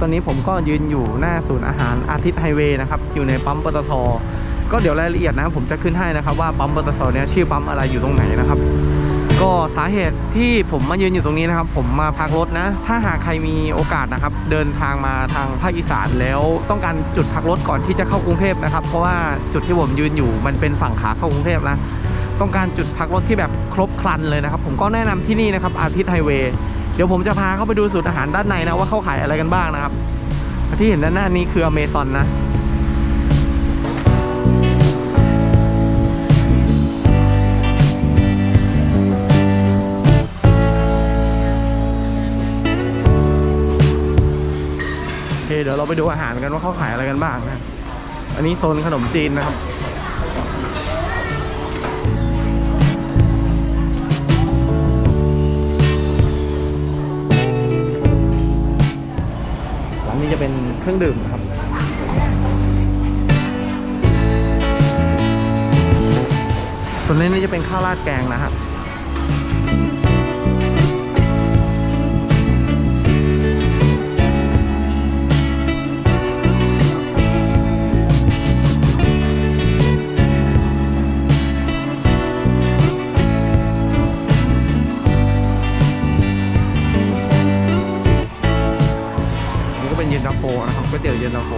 ตอนนี้ผมก็ยืนอยู่หน้าศูนย์อาหารอาทิตย์ไฮเวย์นะครับ อยู่ในปั๊มปตท ก็เดี๋ยวรายละเอียดนะผมจะขึ้นให้นะครับว่าปั๊มปตทเนี่ยชื่อปั๊มอะไรอยู่ตรงไหนนะครับ ก็สาเหตุที่ผมมายืนอยู่ตรงนี้นะครับ ผมมาพักรถนะ ถ้าหากใครมีโอกาสนะครับ เดินทางมาทางภาคอีสานแล้วต้องการจุดพักรถก่อนที่จะเข้ากรุงเทพนะครับ เพราะว่าจุดที่ผมยืนอยู่มันเป็นฝั่งขาเข้ากรุงเทพนะต้องการจุดพักรถที่แบบครบครันเลยนะครับ ผมก็แนะนำที่นี่นะครับอาทิตย์ไฮเวย์ เดี๋ยวผมจะพาเข้าไปดูสูตรอาหารด้านในนะว่าเขาขายอะไรกันบ้างนะครับ ที่เห็นด้านหน้านี้คืออเมซอนนะโอเคเดี๋ยวเราไปดูอาหารกันว่าเขาขายอะไรกันบ้างนะ อันนี้โซนขนมจีนนะครับ นี้จะเป็นเครื่องดื่มนะครับส่วนนี้นี่จะเป็นข้าวราดแกงนะครับ ก๋วยเตี๋ยวเย็นตาโฟ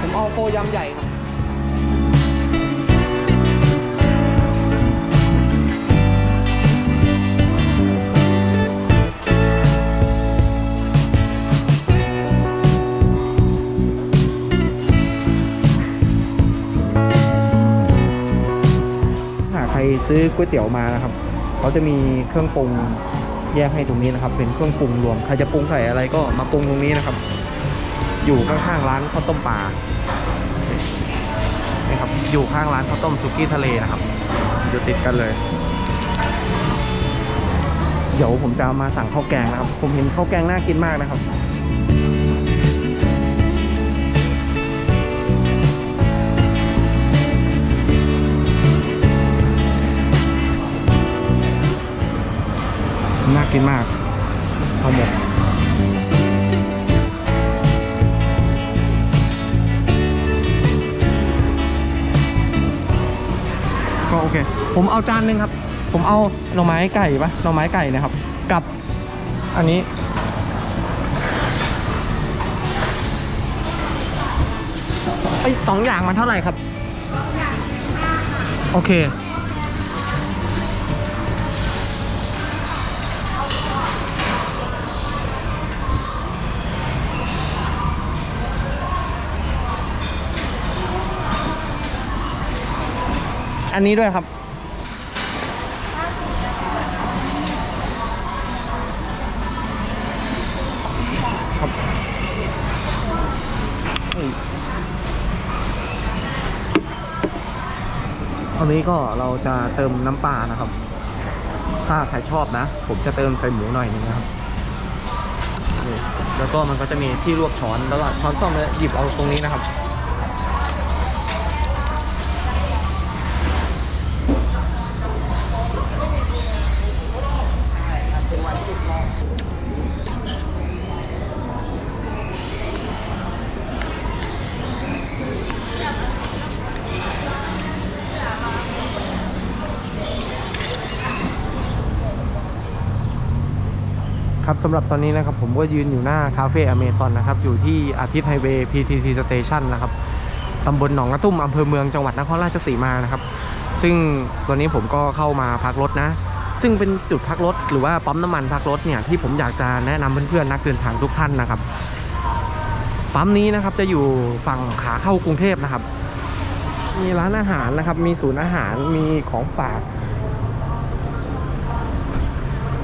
ผมเอาโฟยำใหญ่ครับ ซื้อก๋วยเตี๋ยวมานะครับเขาจะมีเครื่องปรุงแยกให้ตรงนี้นะครับ เป็นเครื่องปรุงรวมใครจะปรุงใส่อะไรก็มาปรุงตรงนี้นะครับ อยู่ข้างๆร้านข้าวต้มปลานี่ครับอยู่ข้างร้านข้าวต้มสุกี้ทะเลนะครับ อยู่ติดกันเลย เดี๋ยวผมจะมาสั่งข้าวแกงนะครับ ผมเห็นข้าวแกงน่ากินมากนะครับ กินมากข้าวหมกก็โอเค ผมเอาจานหนึ่งครับ ผมเอาหน่อไม้ไก่ปะหน่อไม้ไก่นะครับ กับอันนี้ ไอ้ยสองอย่างมันเท่าไหร่ครับ โอเค อันนี้ด้วยครับ ครับอันนี้ก็เราจะเติมน้ำปลานะครับ ถ้าใครชอบนะ ผมจะเติมใส่หมูหน่อยนึงนะครับแล้วก็มันก็จะมีที่ลวกช้อนแล้วก็ช้อนส้อมเนี่ยหยิบเอาตรงนี้นะครับ ครับสำหรับตอนนี้นะครับผมก็ยืนอยู่หน้าคาเฟ่อเมซอนนะครับ อยู่ที่อาทิตย์ไฮเวย์ PTC Station นะครับตำบลหนองกระตุ้มอำเภอเมืองจังหวัดนครราชสีมานะครับ ซึ่งตัวนี้ผมก็เข้ามาพักรถนะ ซึ่งเป็นจุดพักรถหรือว่าปั๊มน้ำมันพักรถเนี่ยที่ผมอยากจะแนะนำเพื่อนๆนักเดินทางทุกท่านนะครับปั๊มนี้นะครับจะอยู่ฝั่งขาเข้ากรุงเทพนะครับ มีร้านอาหารนะครับ มีศูนย์อาหารมีของฝาก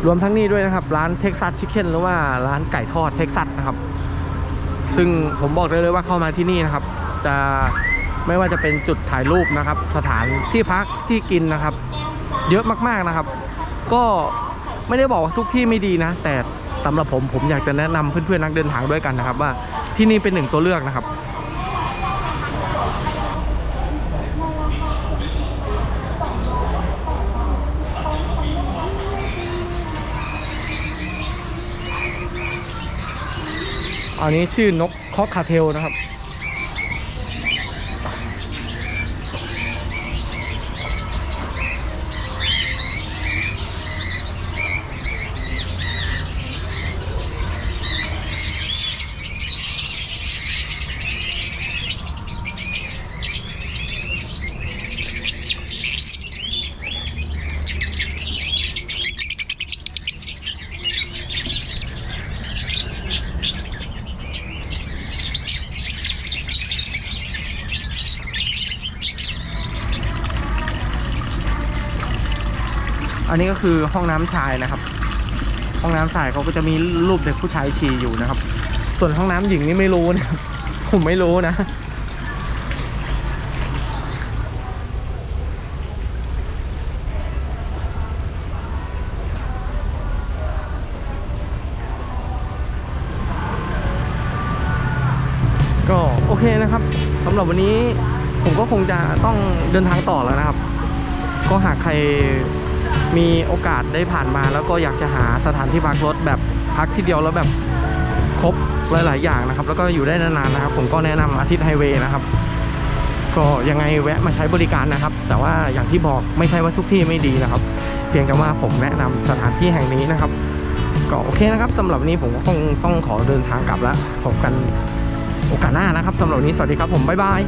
รวมทั้งนี้ด้วยนะครับ ร้านเท็กซัสชิคเก้นหรือว่าร้านไก่ทอดเท็กซัสนะครับ ซึ่งผมบอกได้เลยว่าเข้ามาที่นี่นะครับ จะไม่ว่าจะเป็นจุดถ่ายรูปนะครับ สถานที่พักที่กินนะครับ เยอะมากๆนะครับ ก็ไม่ได้บอกว่าทุกที่ไม่ดีนะ แต่สำหรับผมผมอยากจะแนะนำเพื่อนๆนักเดินทางด้วยกันนะครับ ว่าที่นี่เป็นหนึ่งตัวเลือกนะครับ อันนี้ชื่อนกคอคาเทลนะครับ อันนี้ก็คือห้องน้ำชายนะครับ ห้องน้ำชายเขาก็จะมีรูปเด็กผู้ชายฉี่อยู่นะครับ ส่วนห้องน้ำหญิงนี่ไม่รู้นะผมไม่รู้นะก็โอเคนะครับสำหรับวันนี้ผมก็คงจะต้องเดินทางต่อแล้วนะครับ ก็หากใคร มีโอกาสได้ผ่านมาแล้วก็อยากจะหาสถานที่พักรถแบบพักที่เดียวแล้วแบบครบหลาย ๆ อย่างนะครับ แล้วก็อยู่ได้นาน ๆ นะครับ ผมก็แนะนำอาทิตย์ไฮเวย์นะครับ ก็ยังไงแวะมาใช้บริการนะครับ แต่ว่าอย่างที่บอกไม่ใช่ว่าทุกที่ไม่ดีนะครับ เพียงแต่ว่าผมแนะนำสถานที่แห่งนี้นะครับ ก็โอเคนะครับสำหรับนี้ผมก็คงต้องขอเดินทางกลับแล้วพบกันโอกาสหน้านะครับสำหรับนี้สวัสดีครับผมบ๊ายบาย